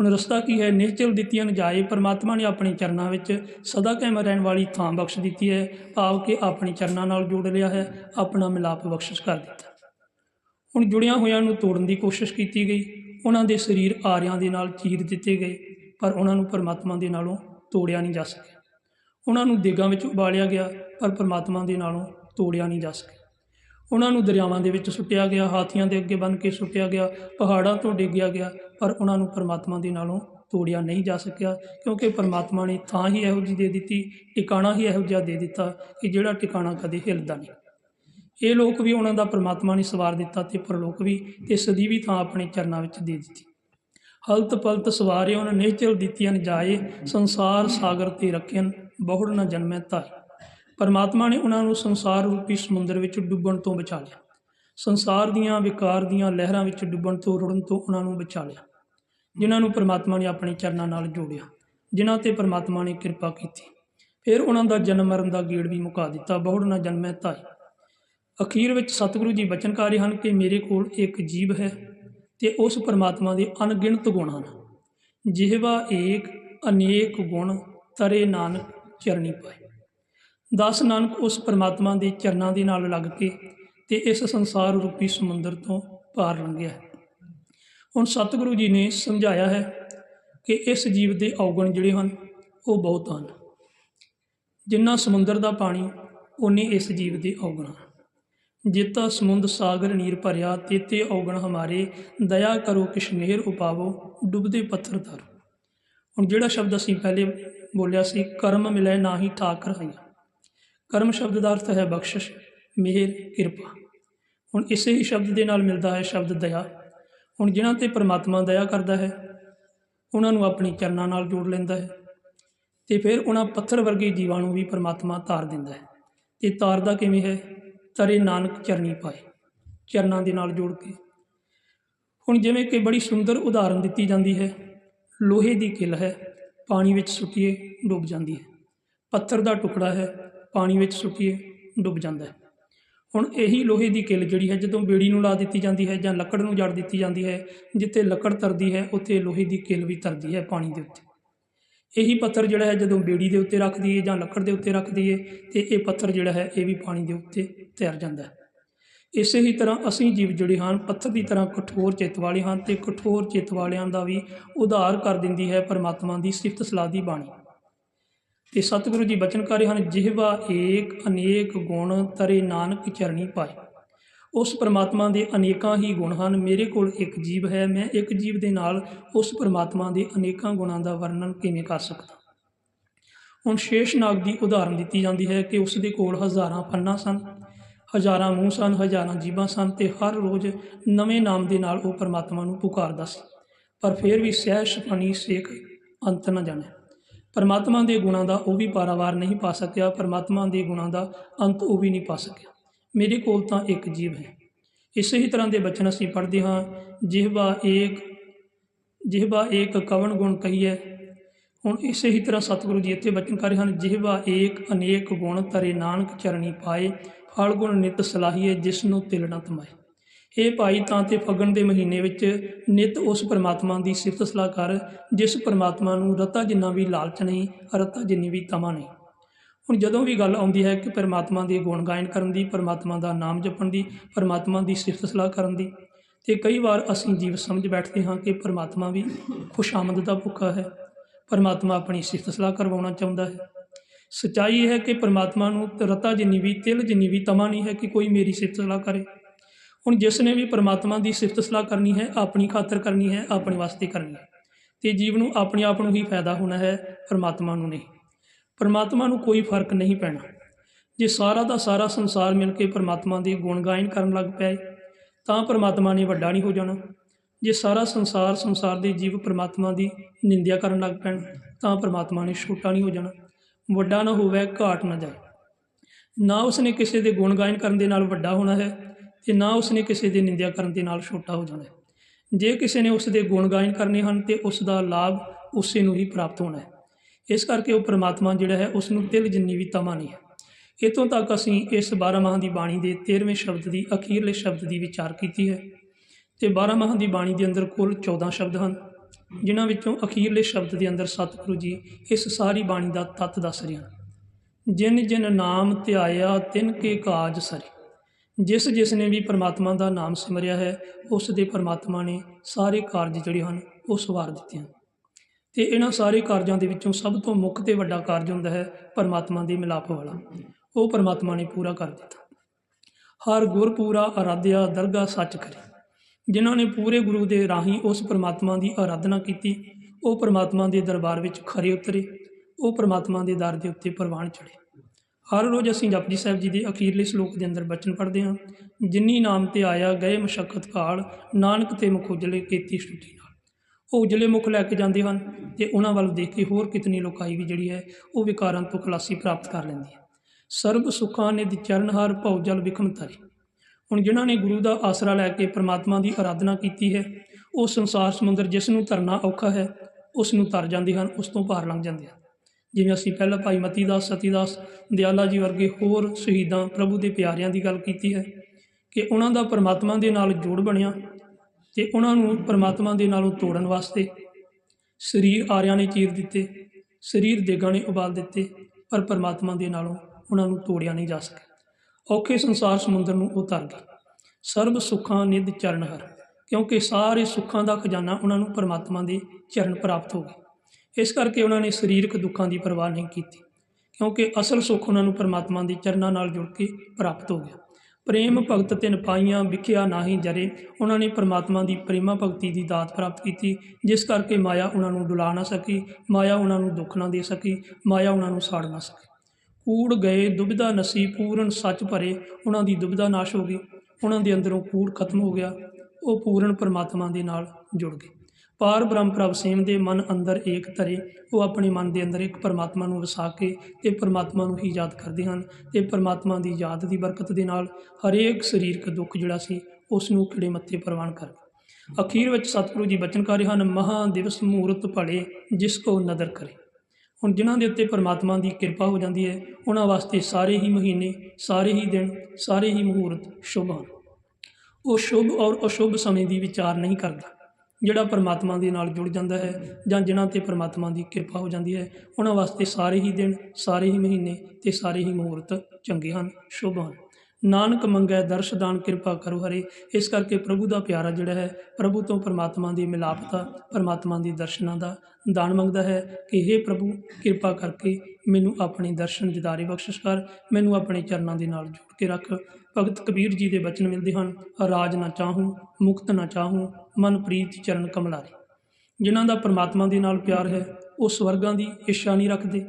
ਹੁਣ ਰਸਤਾ ਕੀ ਹੈ? ਨਿਹਚਲ ਦਿੱਤੀਆਂ ਨਜਾਏ ਪਰਮਾਤਮਾ ਨੇ ਆਪਣੇ ਚਰਨਾਂ ਵਿੱਚ ਸਦਾ ਕਾਇਮ ਰਹਿਣ ਵਾਲੀ ਥਾਂ ਬਖਸ਼ ਦਿੱਤੀ ਹੈ। ਭਾਵ ਕਿ ਆਪਣੇ ਚਰਨਾਂ ਨਾਲ ਜੋੜ ਲਿਆ ਹੈ, ਆਪਣਾ ਮਿਲਾਪ ਬਖਸ਼ਿਸ਼ ਕਰ ਦਿੱਤਾ। ਹੁਣ ਜੁੜਿਆ ਹੋਇਆਂ ਨੂੰ ਤੋੜਨ ਦੀ ਕੋਸ਼ਿਸ਼ ਕੀਤੀ ਗਈ। ਉਹਨਾਂ ਦੇ ਸਰੀਰ ਆਰਿਆਂ ਦੇ ਨਾਲ ਚੀਰ ਦਿੱਤੇ ਗਏ, ਪਰ ਉਹਨਾਂ ਨੂੰ ਪਰਮਾਤਮਾ ਦੇ ਨਾਲੋਂ ਤੋੜਿਆ ਨਹੀਂ ਜਾ ਸਕਿਆ। ਉਹਨਾਂ ਨੂੰ ਦੇਗਾਂ ਵਿੱਚ ਉਬਾਲਿਆ ਗਿਆ, ਪਰ ਪਰਮਾਤਮਾ ਦੇ ਨਾਲੋਂ ਤੋੜਿਆ ਨਹੀਂ ਜਾ ਸਕਿਆ। ਉਹਨਾਂ ਨੂੰ ਦਰਿਆਵਾਂ ਦੇ ਵਿੱਚ ਸੁੱਟਿਆ ਗਿਆ, ਹਾਥੀਆਂ ਦੇ ਅੱਗੇ ਬੰਨ ਕੇ ਸੁੱਟਿਆ ਗਿਆ, ਪਹਾੜਾਂ ਤੋਂ ਡਿੱਗਿਆ ਗਿਆ, ਪਰ ਉਹਨਾਂ ਨੂੰ ਪਰਮਾਤਮਾ ਦੇ ਨਾਲੋਂ ਤੋੜਿਆ ਨਹੀਂ ਜਾ ਸਕਿਆ, ਕਿਉਂਕਿ ਪਰਮਾਤਮਾ ਨੇ ਥਾਂ ਹੀ ਇਹੋ ਜਿਹੀ ਦੇ ਦਿੱਤੀ, ਟਿਕਾਣਾ ਹੀ ਇਹੋ ਜਿਹਾ ਦੇ ਦਿੱਤਾ ਕਿ ਜਿਹੜਾ ਟਿਕਾਣਾ ਕਦੇ ਹਿਲਦਾ ਨਹੀਂ। ਇਹ ਲੋਕ ਵੀ ਉਹਨਾਂ ਦਾ ਪਰਮਾਤਮਾ ਨੇ ਸਵਾਰ ਦਿੱਤਾ ਤੇ ਪਰਲੋਕ ਵੀ ਤੇ ਸਦੀ ਵੀ ਥਾਂ ਆਪਣੇ ਚਰਨਾਂ ਵਿੱਚ ਦੇ ਦਿੱਤੀ। ਹਲਤ ਪਲਤ ਸਵਾਰੇ ਉਹਨਾਂ ਨਿਹਚਲ ਦਿੱਤੀਆਂ ਜਾਏ, ਸੰਸਾਰ ਸਾਗਰ ਤੇ ਰੱਖਿਆਨ ਬਹੁੜ ਨਾ ਜਨਮੈ ਤਾਈ ਪਰਮਾਤਮਾ ਨੇ ਉਹਨਾਂ ਨੂੰ ਸੰਸਾਰ ਰੂਪੀ ਸਮੁੰਦਰ ਵਿੱਚ ਡੁੱਬਣ ਤੋਂ ਬਚਾ ਲਿਆ ਸੰਸਾਰ ਦੀਆਂ ਵਿਕਾਰ ਦੀਆਂ ਲਹਿਰਾਂ ਵਿੱਚ ਡੁੱਬਣ ਤੋਂ ਰੁੜਨ ਤੋਂ ਉਹਨਾਂ ਨੂੰ ਬਚਾ ਲਿਆ ਜਿਨ੍ਹਾਂ ਨੂੰ ਪਰਮਾਤਮਾ ਨੇ ਆਪਣੇ ਚਰਨਾਂ ਨਾਲ ਜੋੜਿਆ, ਜਿਨ੍ਹਾਂ ਤੇ ਪਰਮਾਤਮਾ ਨੇ ਕਿਰਪਾ ਕੀਤੀ। ਫਿਰ ਉਹਨਾਂ ਦਾ ਜਨਮ ਮਰਨ ਦਾ ਗੇੜ ਵੀ ਮੁਕਾ ਦਿੱਤਾ, ਬਹੁੜ ਨਾ ਜਨਮੈ ਤਾਈ ਅਖੀਰ ਵਿੱਚ ਸਤਿਗੁਰੂ ਜੀ ਬਚਨਕਾਰੀ ਹਨ ਕਿ ਮੇਰੇ ਕੋਲ ਇੱਕ ਜੀਵ ਹੈ ਤੇ ਉਸ ਪਰਮਾਤਮਾ ਦੇ ਅਣਗਿਣਤ ਗੁਣ ਹਨ। ਜਿਹਵਾ ਏਕ ਅਨੇਕ ਗੁਣ ਤਰੇ ਨਾਨਕ ਚਰਨੀ ਪਾਏ। ਦਸ ਨਾਨਕ ਉਸ ਪਰਮਾਤਮਾ ਦੇ ਚਰਨਾਂ ਦੇ ਨਾਲ ਲੱਗ ਕੇ ਤੇ ਇਸ ਸੰਸਾਰ ਰੂਪੀ ਸਮੁੰਦਰ ਤੋਂ ਪਾਰ ਲੰਘਿਆ ਹੁਣ ਸਤਿਗੁਰੂ ਜੀ ਨੇ ਸਮਝਾਇਆ ਹੈ ਕਿ ਇਸ ਜੀਵ ਦੇ ਔਗਣ ਜਿਹੜੇ ਹਨ, ਉਹ ਬਹੁਤ ਹਨ। ਜਿੰਨਾ ਸਮੁੰਦਰ ਦਾ ਪਾਣੀ ਉਨੇ ਇਸ ਜੀਵ ਦੇ ਔਗਣ ਹਨ। ਜੇਤਾ ਸਮੁੰਦ ਸਾਗਰ ਨੀਰ ਭਰਿਆ, ਤੇਤੇ ਔਗਣ ਹਮਾਰੇ, ਦਇਆ ਕਰੋ ਕਿਛ ਮਿਹਰ ਉਪਾਵੋ, ਡੁੱਬਦੇ ਪੱਥਰ ਧਰ। ਹੁਣ ਜਿਹੜਾ ਸ਼ਬਦ ਅਸੀਂ ਪਹਿਲੇ ਬੋਲਿਆ ਸੀ, ਕਰਮ ਮਿਲੇ ਨਾ ਹੀ ਠਾਕ ਰਹਾਈਆ ਕਰਮ ਸ਼ਬਦ ਦਾ ਅਰਥ ਹੈ ਬਖਸ਼ਿਸ਼, ਮਿਹਰ, ਕਿਰਪਾ। ਹੁਣ ਇਸੇ ਹੀ ਸ਼ਬਦ ਦੇ ਨਾਲ ਮਿਲਦਾ ਹੈ ਸ਼ਬਦ ਦਇਆ। ਹੁਣ ਜਿਨ੍ਹਾਂ ਤੇ ਪ੍ਰਮਾਤਮਾ ਦਇਆ ਕਰਦਾ ਹੈ, ਉਹਨਾਂ ਨੂੰ ਆਪਣੀ ਚਰਨਾਂ ਨਾਲ ਜੋੜ ਲੈਂਦਾ ਹੈ। ਤੇ ਫਿਰ ਉਹਨਾਂ ਪੱਥਰ ਵਰਗੇ ਜੀਵਾਂ ਨੂੰ ਵੀ ਪ੍ਰਮਾਤਮਾ ਤਾਰ ਦਿੰਦਾ ਹੈ। ਤੇ ਤਾਰਦਾ ਕਿਵੇਂ ਹੈ? ਤਰੇ ਨਾਨਕ ਚਰਨੀ ਪਾਏ, ਚਰਨਾਂ ਦੇ ਨਾਲ ਜੋੜ ਕੇ। ਹੁਣ ਜਿਵੇਂ ਕਿ ਬੜੀ ਸੁੰਦਰ ਉਦਾਹਰਨ ਦਿੱਤੀ ਜਾਂਦੀ ਹੈ, ਲੋਹੇ ਦੀ ਕਿਲ ਹੈ, ਪਾਣੀ ਵਿੱਚ ਸੁੱਕੀਏ, ਡੁੱਬ ਜਾਂਦੀ ਹੈ। ਪੱਥਰ ਦਾ ਟੁਕੜਾ ਹੈ, ਪਾਣੀ ਵਿੱਚ ਸੁੱਕੀਏ, ਡੁੱਬ ਜਾਂਦਾ ਹੈ। ਹੁਣ ਇਹੀ ਲੋਹੇ ਦੀ ਕਿੱਲ ਜਿਹੜੀ ਹੈ, ਜਦੋਂ ਬੇੜੀ ਨੂੰ ਲਾ ਦਿੱਤੀ ਜਾਂਦੀ ਹੈ ਜਾਂ ਲੱਕੜ ਨੂੰ ਜੜ ਦਿੱਤੀ ਜਾਂਦੀ ਹੈ, ਜਿੱਥੇ ਲੱਕੜ ਤਰਦੀ ਹੈ, ਉੱਥੇ ਲੋਹੇ ਦੀ ਕਿੱਲ ਵੀ ਤਰਦੀ ਹੈ ਪਾਣੀ ਦੇ ਉੱਤੇ। ਇਹੀ ਪੱਥਰ ਜਿਹੜਾ ਹੈ ਜਦੋਂ ਬੇੜੀ ਦੇ ਉੱਤੇ ਰੱਖ ਦਈਏ ਜਾਂ ਲੱਕੜ ਦੇ ਉੱਤੇ ਰੱਖ ਦਈਏ ਤੇ ਇਹ ਪੱਥਰ ਜਿਹੜਾ ਹੈ ਇਹ ਵੀ ਪਾਣੀ ਦੇ ਉੱਤੇ ਤੈਰ ਜਾਂਦਾ ਹੈ। ਇਸੇ ਹੀ ਤਰ੍ਹਾਂ ਅਸੀਂ ਜੀਵ ਜਿਹੜੇ ਹਨ, ਪੱਥਰ ਦੀ ਤਰ੍ਹਾਂ ਕਠੋਰ ਚਿੱਤ ਵਾਲੇ ਹਨ ਤੇ ਕਠੋਰ ਚਿੱਤ ਵਾਲਿਆਂ ਦਾ ਵੀ ਉਧਾਰ ਕਰ ਦਿੰਦੀ ਹੈ ਪਰਮਾਤਮਾ ਦੀ ਸਿਫਤ ਸਲਾਹ ਦੀ ਬਾਣੀ। ਤੇ ਸਤਿਗੁਰੂ ਜੀ ਬਚਨ ਹਨ, ਜਿਹਵਾ ਏਕ ਅਨੇਕ ਗੁਣ ਤਰੇ ਨਾਨਕ ਚਰਣੀ ਪਾਏ। ਉਸ ਪਰਮਾਤਮਾ ਦੇ ਅਨੇਕਾਂ ਹੀ ਗੁਣ ਹਨ। ਮੇਰੇ ਕੋਲ ਇੱਕ ਜੀਵ ਹੈ। ਮੈਂ ਇੱਕ ਜੀਵ ਦੇ ਨਾਲ ਉਸ ਪਰਮਾਤਮਾ ਦੇ ਅਨੇਕਾਂ ਗੁਣਾਂ ਦਾ ਵਰਣਨ ਕਿਵੇਂ ਕਰ ਸਕਦਾ? ਹੁਣ ਸ਼ੇਸ਼ਨਾਗ ਦੀ ਉਦਾਹਰਨ ਦਿੱਤੀ ਜਾਂਦੀ ਹੈ ਕਿ ਉਸ ਦੇ ਕੋਲ ਹਜ਼ਾਰਾਂ ਫੰਨਾ ਸਨ, ਹਜ਼ਾਰਾਂ ਮੂੰਹ ਸਨ, ਹਜ਼ਾਰਾਂ ਜੀਬਾਂ ਸਨ ਤੇ ਹਰ ਰੋਜ਼ ਨਵੇਂ ਨਾਮ ਦੇ ਨਾਲ ਉਹ ਪਰਮਾਤਮਾ ਨੂੰ ਪੁਕਾਰਦਾ ਸੀ। ਪਰ ਫਿਰ ਵੀ ਸਹਿ ਫਣੀ ਸੇਖ ਅੰਤ ਨਾ ਜਾਣੇ। ਪਰਮਾਤਮਾ ਦੇ ਗੁਣਾਂ ਦਾ ਉਹ ਵੀ ਪਾਰਾਵਾਰ ਨਹੀਂ ਪਾ ਸਕਿਆ। ਪਰਮਾਤਮਾ ਦੇ ਗੁਣਾਂ ਦਾ ਅੰਤ ਉਹ ਵੀ ਨਹੀਂ ਪਾ ਸਕਿਆ। ਮੇਰੇ ਕੋਲ ਤਾਂ ਇੱਕ ਜੀਵ ਹੈ। ਇਸੇ ਹੀ ਤਰ੍ਹਾਂ ਦੇ ਬਚਨ ਅਸੀਂ ਪੜ੍ਹਦੇ ਹਾਂ, ਜਿਹਵਾ ਏਕ ਜਿਹਵਾ ਏਕ ਕਵਣ ਗੁਣ ਕਹੀਏ ਹੁਣ ਇਸੇ ਹੀ ਤਰ੍ਹਾਂ ਸਤਿਗੁਰੂ ਜੀ ਇੱਥੇ ਬਚਨ ਕਰ ਰਹੇ ਹਨ, ਜਿਹਵਾ ਏਕ ਅਨੇਕ ਗੁਣ ਤਰੇ ਨਾਨਕ ਚਰਣੀ ਪਾਏ, ਫਲ ਗੁਣ ਨਿਤ ਸਲਾਹੀਏ ਜਿਸ ਨੂੰ ਤਿਲ ਨਾ ਤਮਾਏ। ਇਹ ਭਾਈ, ਤਾਂ ਤੇ ਫਗਣ ਦੇ ਮਹੀਨੇ ਵਿੱਚ ਨਿਤ ਉਸ ਪਰਮਾਤਮਾ ਦੀ ਸਿਫਤ ਸਲਾਹ ਕਰ, ਜਿਸ ਪਰਮਾਤਮਾ ਨੂੰ ਰਤਾ ਜਿੰਨਾ ਵੀ ਲਾਲਚ ਨਹੀਂ, ਰਤਾ ਜਿੰਨੀ ਵੀ ਤਮਾ ਨਹੀਂ। ਹੁਣ ਜਦੋਂ ਵੀ ਗੱਲ ਆਉਂਦੀ ਹੈ ਕਿ ਪਰਮਾਤਮਾ ਦੇ ਗੁਣ ਗਾਇਨ ਕਰਨ ਦੀ, ਪਰਮਾਤਮਾ ਦਾ ਨਾਮ ਜਪਣ ਦੀ, ਪਰਮਾਤਮਾ ਦੀ ਸਿਫਤ ਸਲਾਹ ਕਰਨ ਦੀ, ਤੇ ਕਈ ਵਾਰ ਅਸੀਂ ਜੀਵ ਸਮਝ ਬੈਠਦੇ ਹਾਂ ਕਿ ਪਰਮਾਤਮਾ ਵੀ ਖੁਸ਼ਾਮਦ ਦਾ ਭੁੱਖਾ ਹੈ। ਪਰਮਾਤਮਾ ਆਪਣੀ ਸਿਫਤ ਸਲਾਹ ਕਰਵਾਉਣਾ ਚਾਹੁੰਦਾ ਹੈ। ਸਚਾਈ ਇਹ ਹੈ ਕਿ ਪਰਮਾਤਮਾ ਨੂੰ ਰਤਾ ਜਿੰਨੀ ਵੀ, ਤਿਲ ਜਿੰਨੀ ਵੀ ਤਮਾ ਨਹੀਂ ਹੈ ਕਿ ਕੋਈ ਮੇਰੀ ਸਿਫਤ ਸਲਾਹ ਕਰੇ। ਹੁਣ ਜਿਸ ਨੇ ਵੀ ਪਰਮਾਤਮਾ ਦੀ ਸਿਫਤ ਸਲਾਹ ਕਰਨੀ ਹੈ, ਆਪਣੀ ਖਾਤਰ ਕਰਨੀ ਹੈ, ਆਪਣੇ ਵਾਸਤੇ ਕਰਨੀ ਹੈ, ਤੇ ਜੀਵ ਨੂੰ ਆਪਣੇ ਆਪ ਨੂੰ ਹੀ ਫਾਇਦਾ ਹੋਣਾ ਹੈ, ਪਰਮਾਤਮਾ ਨੂੰ ਨਹੀਂ। ਪਰਮਾਤਮਾ ਨੂੰ ਕੋਈ ਫ਼ਰਕ ਨਹੀਂ ਪੈਣਾ। ਜੇ ਸਾਰਾ ਦਾ ਸਾਰਾ ਸੰਸਾਰ ਮਿਲ ਕੇ ਪਰਮਾਤਮਾ ਦੇ ਗੁਣ ਗਾਇਨ ਕਰਨ ਲੱਗ ਪਏ, ਤਾਂ ਪਰਮਾਤਮਾ ਨੇ ਵੱਡਾ ਨਹੀਂ ਹੋ ਜਾਣਾ। ਜੇ ਸਾਰਾ ਸੰਸਾਰ ਸੰਸਾਰ ਦੇ ਜੀਵ ਪਰਮਾਤਮਾ ਦੀ ਨਿੰਦਿਆ ਕਰਨ ਲੱਗ ਪੈਣ, ਤਾਂ ਪਰਮਾਤਮਾ ਨੇ ਛੋਟਾ ਨਹੀਂ ਹੋ ਜਾਣਾ। ਵੱਡਾ ਨਾ ਹੋਵੇ, ਘਾਟ ਨਾ ਜਾਏ। ਨਾ ਉਸਨੇ ਕਿਸੇ ਦੇ ਗੁਣ ਗਾਇਨ ਕਰਨ ਦੇ ਨਾਲ ਵੱਡਾ ਹੋਣਾ ਹੈ ਤੇ ਨਾ ਉਸਨੇ ਕਿਸੇ ਦੀ ਨਿੰਦਿਆ ਕਰਨ ਦੇ ਨਾਲ ਛੋਟਾ ਹੋ ਜਾਣਾ ਹੈ। ਜੇ ਕਿਸੇ ਨੇ ਉਸ ਦੇ ਗੁਣ ਗਾਇਨ ਕਰਨੇ ਹਨ, ਤੇ ਉਸ ਦਾ ਲਾਭ ਉਸੇ ਨੂੰ ਹੀ ਪ੍ਰਾਪਤ ਹੋਣਾ ਹੈ। ਇਸ ਕਰਕੇ ਉਹ ਪ੍ਰਮਾਤਮਾ ਜਿਹੜਾ ਹੈ ਉਸ ਨੂੰ ਤਿਲ ਜਿੰਨੀ ਵੀ ਤਮਾ ਨਹੀਂ ਹੈ। ਇਤੋਂ ਤੱਕ ਅਸੀਂ ਇਸ 12 ਮਾਹ ਦੀ ਬਾਣੀ ਦੇ 13ਵੇਂ ਸ਼ਬਦ ਦੀ ਅਖੀਰਲੇ ਸ਼ਬਦ ਦੀ ਵਿਚਾਰ ਕੀਤੀ ਹੈ ਤੇ 12 ਮਾਹ ਦੀ ਬਾਣੀ ਦੇ ਅੰਦਰ ਕੁੱਲ 14 ਸ਼ਬਦ ਹਨ, ਜਿਨ੍ਹਾਂ ਵਿੱਚੋਂ ਅਖੀਰਲੇ ਸ਼ਬਦ ਦੇ ਅੰਦਰ ਸਤਿਗੁਰੂ ਜੀ ਇਸ ਸਾਰੀ ਬਾਣੀ ਦਾ ਤੱਤ ਦੱਸ ਰਹੇ ਹਨ। ਜਿਨ ਜਿਨ ਨਾਮ ਧਿਆਇਆ, ਤਿਨ ਕੇ ਕਾਜ ਸਰੇ। ਜਿਸ ਜਿਸ ਨੇ ਵੀ ਪਰਮਾਤਮਾ ਦਾ ਨਾਮ ਸਿਮਰਿਆ ਹੈ, ਉਸ ਦੇ ਪਰਮਾਤਮਾ ਨੇ ਸਾਰੇ ਕਾਰਜ ਜਿਹੜੇ ਹਨ, ਉਹ ਸਵਾਰ ਦਿੱਤੇ ਹਨ। ਤੇ ਇਹਨਾਂ ਸਾਰੇ ਕਾਰਜਾਂ ਦੇ ਵਿੱਚੋਂ ਸਭ ਤੋਂ ਮੁੱਖ ਤੇ ਵੱਡਾ ਕਾਰਜ ਹੁੰਦਾ ਹੈ ਪਰਮਾਤਮਾ ਦੇ ਮਿਲਾਪ ਵਾਲਾ। ਉਹ ਪਰਮਾਤਮਾ ਨੇ ਪੂਰਾ ਕਰ ਦਿੱਤਾ। ਹਰ ਗੁਰ ਪੂਰਾ ਅਰਾਧਿਆ ਦਰਗਾ ਸੱਚ ਕਰੇ। ਜਿਨ੍ਹਾਂ ਨੇ ਪੂਰੇ ਗੁਰੂ ਦੇ ਰਾਹੀਂ ਉਸ ਪਰਮਾਤਮਾ ਦੀ ਆਰਾਧਨਾ ਕੀਤੀ, ਉਹ ਪਰਮਾਤਮਾ ਦੇ ਦਰਬਾਰ ਵਿੱਚ ਖਰੇ ਉਤਰੇ, ਉਹ ਪਰਮਾਤਮਾ ਦੇ ਦਰ ਦੇ ਉੱਤੇ ਪ੍ਰਵਾਨ ਚੜੇ ਹਰ ਰੋਜ਼ ਅਸੀਂ ਜਪਜੀ ਸਾਹਿਬ ਜੀ ਦੇ ਅਖੀਰਲੇ ਸ਼ਲੋਕ ਦੇ ਅੰਦਰ ਬਚਨ ਪੜ੍ਹਦੇ ਹਾਂ, ਜਿਨੀ ਨਾਮ ਤੇ ਆਇਆ ਗਏ ਮਸ਼ੱਕਤ ਕਾਲ, ਨਾਨਕ ਤੇ ਮੁਖ ਉਜਲੇ ਕੀਤੀ ਸਟੁੱਟੀ ਨਾਲ ਉਹ ਉਜਲੇ ਮੁਖ ਲੈ ਕੇ ਜਾਂਦੇ ਹਨ, ਤੇ ਉਹਨਾਂ ਵੱਲ ਦੇਖ ਕੇ ਹੋਰ ਕਿਤਨੀ ਲੋਕਾਈ ਵੀ ਜਿਹੜੀ ਹੈ, ਉਹ ਵਿਕਾਰਾਂ ਤੋਂ ਖਲਾਸੀ ਪ੍ਰਾਪਤ ਕਰ ਲੈਂਦੀ ਹੈ। ਸਰਬ ਸੁਖਾਂ ਨੇ ਚਰਨ ਹਰ ਭਉ ਜਲ ਵਿਖਮ ਤਰੇ ਹੁਣ ਜਿਨ੍ਹਾਂ ਨੇ ਗੁਰੂ ਦਾ ਆਸਰਾ ਲੈ ਕੇ ਪ੍ਰਮਾਤਮਾ ਦੀ ਆਰਾਧਨਾ ਕੀਤੀ ਹੈ, ਉਹ ਸੰਸਾਰ ਸਮੁੰਦਰ ਜਿਸ ਨੂੰ ਤਰਨਾ ਔਖਾ ਹੈ, ਉਸ ਨੂੰ ਤਰ ਜਾਂਦੇ ਹਨ, ਉਸ ਤੋਂ ਪਾਰ ਲੰਘ ਜਾਂਦੇ ਹਨ। ਜਿਵੇਂ ਅਸੀਂ ਪਹਿਲਾਂ ਭਾਈ ਮਤੀ ਦਾਸ ਸਤੀ ਦਿਆਲਾ ਜੀ ਵਰਗੇ ਹੋਰ ਸ਼ਹੀਦਾਂ ਪ੍ਰਭੂ ਦੇ ਪਿਆਰਿਆਂ ਦੀ ਗੱਲ ਕੀਤੀ ਹੈ, ਕਿ ਉਹਨਾਂ ਦਾ ਪਰਮਾਤਮਾ ਦੇ ਨਾਲ ਜੋੜ ਬਣਿਆ ਤੇ ਉਹਨਾਂ ਨੂੰ ਪਰਮਾਤਮਾ ਦੇ ਨਾਲੋਂ ਤੋੜਨ ਵਾਸਤੇ ਸਰੀਰ ਆਰਿਆਂ ਨੇ ਚੀਰ ਦਿੱਤੇ, ਸਰੀਰ ਦੇਗਾਂ ਨੇ ਉਬਾਲ ਦਿੱਤੇ, ਪਰ ਪਰਮਾਤਮਾ ਦੇ ਨਾਲੋਂ ਉਹਨਾਂ ਨੂੰ ਤੋੜਿਆ ਨਹੀਂ ਜਾ ਸਕਿਆ। ਔਖੇ ਸੰਸਾਰ ਸਮੁੰਦਰ ਨੂੰ ਉਹ ਤਰ ਗਏ। ਸਰਬ ਸੁੱਖਾਂ ਨਿਧ ਚਰਨ ਹਰ, ਕਿਉਂਕਿ ਸਾਰੇ ਸੁੱਖਾਂ ਦਾ ਖਜ਼ਾਨਾ ਉਹਨਾਂ ਨੂੰ ਪਰਮਾਤਮਾ ਦੇ ਚਰਨ ਪ੍ਰਾਪਤ ਹੋ ਗਿਆ ਇਸ ਕਰਕੇ ਉਹਨਾਂ ਨੇ ਸਰੀਰਕ ਦੁੱਖਾਂ ਦੀ ਪਰਵਾਹ ਨਹੀਂ ਕੀਤੀ, ਕਿਉਂਕਿ ਅਸਲ ਸੁੱਖ ਉਹਨਾਂ ਨੂੰ ਪਰਮਾਤਮਾ ਦੇ ਚਰਨਾਂ ਨਾਲ ਜੁੜ ਕੇ ਪ੍ਰਾਪਤ ਹੋ ਗਿਆ। ਪ੍ਰੇਮ ਭਗਤ ਤਿਨ ਪਾਈਆਂ ਵਿਖਿਆ ਨਾਹੀ ਜਰੇ। ਉਹਨਾਂ ਨੇ ਪਰਮਾਤਮਾ ਦੀ ਪ੍ਰੇਮਾ ਭਗਤੀ ਦੀ ਦਾਤ ਪ੍ਰਾਪਤ ਕੀਤੀ, ਜਿਸ ਕਰਕੇ ਮਾਇਆ ਉਹਨਾਂ ਨੂੰ ਡੁਲਾ ਨਾ ਸਕੀ, ਮਾਇਆ ਉਹਨਾਂ ਨੂੰ ਦੁੱਖ ਨਾ ਦੇ ਸਕੀ, ਮਾਇਆ ਉਹਨਾਂ ਨੂੰ ਸਾੜ ਨਾ ਸਕੀ। ਕੂੜ ਗਏ ਦੁਬਿਧਾ ਨਸੀ ਪੂਰਨ ਸੱਚ ਭਰੇ, ਉਹਨਾਂ ਦੀ ਦੁਬਿਧਾ ਨਾਸ਼ ਹੋ ਗਈ, ਉਹਨਾਂ ਦੇ ਅੰਦਰੋਂ ਕੂੜ ਖਤਮ ਹੋ ਗਿਆ, ਉਹ ਪੂਰਨ ਪਰਮਾਤਮਾ ਦੇ ਨਾਲ ਜੁੜ ਗਏ। ਪਾਰ ਬ੍ਰਹਮ ਪ੍ਰਭ ਸੇਮ ਦੇ ਮਨ ਅੰਦਰ ਏਕ ਧਰੇ, ਉਹ ਆਪਣੇ ਮਨ ਦੇ ਅੰਦਰ ਇੱਕ ਪਰਮਾਤਮਾ ਨੂੰ ਵਸਾ ਕੇ ਤੇ ਪਰਮਾਤਮਾ ਨੂੰ ਹੀ ਯਾਦ ਕਰਦੇ ਹਨ ਤੇ ਪਰਮਾਤਮਾ ਦੀ ਯਾਦ ਦੀ ਬਰਕਤ ਦੇ ਨਾਲ ਹਰੇਕ ਸਰੀਰਕ ਦੁੱਖ ਜਿਹੜਾ ਸੀ ਉਸ ਨੂੰ ਖਿੜੇ ਮੱਥੇ ਪ੍ਰਵਾਨ ਕਰ ਅਖੀਰ ਵਿੱਚ ਸਤਿਗੁਰੂ ਜੀ ਬਚਨ ਕਰ ਰਹੇ ਹਨ, ਮਹਾ ਦਿਵਸ ਮੂਰਤ ਭਲੇ ਜਿਸ ਕੋ ਨਦਰ ਕਰੇ। ਹੁਣ ਜਿਨ੍ਹਾਂ ਦੇ ਉੱਤੇ ਪਰਮਾਤਮਾ ਦੀ ਕਿਰਪਾ ਹੋ ਜਾਂਦੀ ਹੈ, ਉਹਨਾਂ ਵਾਸਤੇ ਸਾਰੇ ਹੀ ਮਹੀਨੇ, ਸਾਰੇ ਹੀ ਦਿਨ, ਸਾਰੇ ਹੀ ਮੁਹੂਰਤ ਸ਼ੁਭ ਹਨ। ਉਹ ਸ਼ੁਭ ਔਰ ਅਸ਼ੁਭ ਸਮੇਂ ਦੀ ਵਿਚਾਰ ਨਹੀਂ ਕਰਦਾ। ਜਿਹੜਾ ਪਰਮਾਤਮਾ ਦੇ ਨਾਲ ਜੁੜ ਜਾਂਦਾ ਹੈ ਜਾਂ ਜਿਨ੍ਹਾਂ ਤੇ ਪਰਮਾਤਮਾ ਦੀ ਕਿਰਪਾ ਹੋ ਜਾਂਦੀ ਹੈ, ਉਹਨਾਂ ਵਾਸਤੇ ਸਾਰੇ ਹੀ ਦਿਨ, ਸਾਰੇ ਹੀ ਮਹੀਨੇ ਤੇ ਸਾਰੇ ਹੀ ਮੁਹੂਰਤ ਚੰਗੇ ਹਨ, ਸ਼ੁਭ ਹਨ। ਨਾਨਕ ਮੰਗੈ ਦਰਸ਼ਦਾਨ ਕਿਰਪਾ ਕਰੋ ਹਰੇ। ਇਸ ਕਰਕੇ ਪ੍ਰਭੂ ਦਾ ਪਿਆਰਾ ਜਿਹੜਾ ਹੈ, ਪ੍ਰਭੂ ਤੋਂ ਪਰਮਾਤਮਾ ਦੀ ਮਿਲਾਪ ਦਾ ਪਰਮਾਤਮਾ ਦੀ ਦਰਸ਼ਨਾਂ ਦਾ ਦਾਨ ਮੰਗਦਾ ਹੈ ਕਿ हे ਪ੍ਰਭੂ, ਕਿਰਪਾ ਕਰਕੇ ਮੈਨੂੰ ਆਪਣੇ ਦਰਸ਼ਨ ਦਿਦਾਰੇ ਬਖਸ਼ਿਸ਼ ਕਰ, ਮੈਨੂੰ ਆਪਣੇ ਚਰਨਾਂ ਦੇ ਨਾਲ ਜੋੜ ਕੇ ਰੱਖ। ਭਗਤ ਕਬੀਰ ਜੀ ਦੇ ਬਚਨ ਮਿਲਦੇ ਹਨ, ਰਾਜ ਨਾ ਚਾਹੂੰ, ਮੁਕਤ ਨਾ ਚਾਹੂੰ ਮਨ ਪ੍ਰੀਤ ਚਰਨ ਕਮਲਾਰੇ। ਜਿਨ੍ਹਾਂ ਦਾ ਪਰਮਾਤਮਾ ਦੇ ਨਾਲ ਪਿਆਰ ਹੈ, ਉਹ ਸਵਰਗਾਂ ਦੀ ਇੱਛਾ ਨਹੀਂ ਰੱਖਦੇ,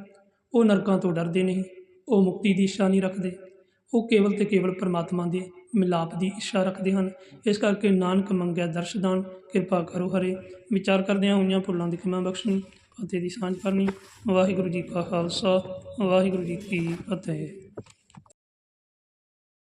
ਉਹ ਨਰਕਾਂ ਤੋਂ ਡਰਦੇ ਨਹੀਂ, ਉਹ ਮੁਕਤੀ ਦੀ ਇੱਛਾ ਨਹੀਂ ਰੱਖਦੇ। ਉਹ ਕੇਵਲ ਤੇ ਕੇਵਲ ਪਰਮਾਤਮਾ ਦੇ ਮਿਲਾਪ ਦੀ ਇੱਛਾ ਰੱਖਦੇ ਹਨ। ਇਸ ਕਰਕੇ ਨਾਨਕ ਮੰਗਿਆ ਦਰਸ਼ਦਾਨ, ਕਿਰਪਾ ਕਰੋ ਹਰੇ। ਵਿਚਾਰ ਕਰਦਿਆਂ ਹੋਈਆਂ ਭੁੱਲਾਂ ਦੀ ਖਿਮਾ ਬਖਸ਼ਣੀ, ਫਤਿਹ ਦੀ ਸਾਂਝ ਕਰਨੀ। ਵਾਹਿਗੁਰੂ ਜੀ ਕਾ ਖਾਲਸਾ, ਵਾਹਿਗੁਰੂ ਜੀ ਕੀ ਫਤਿਹ।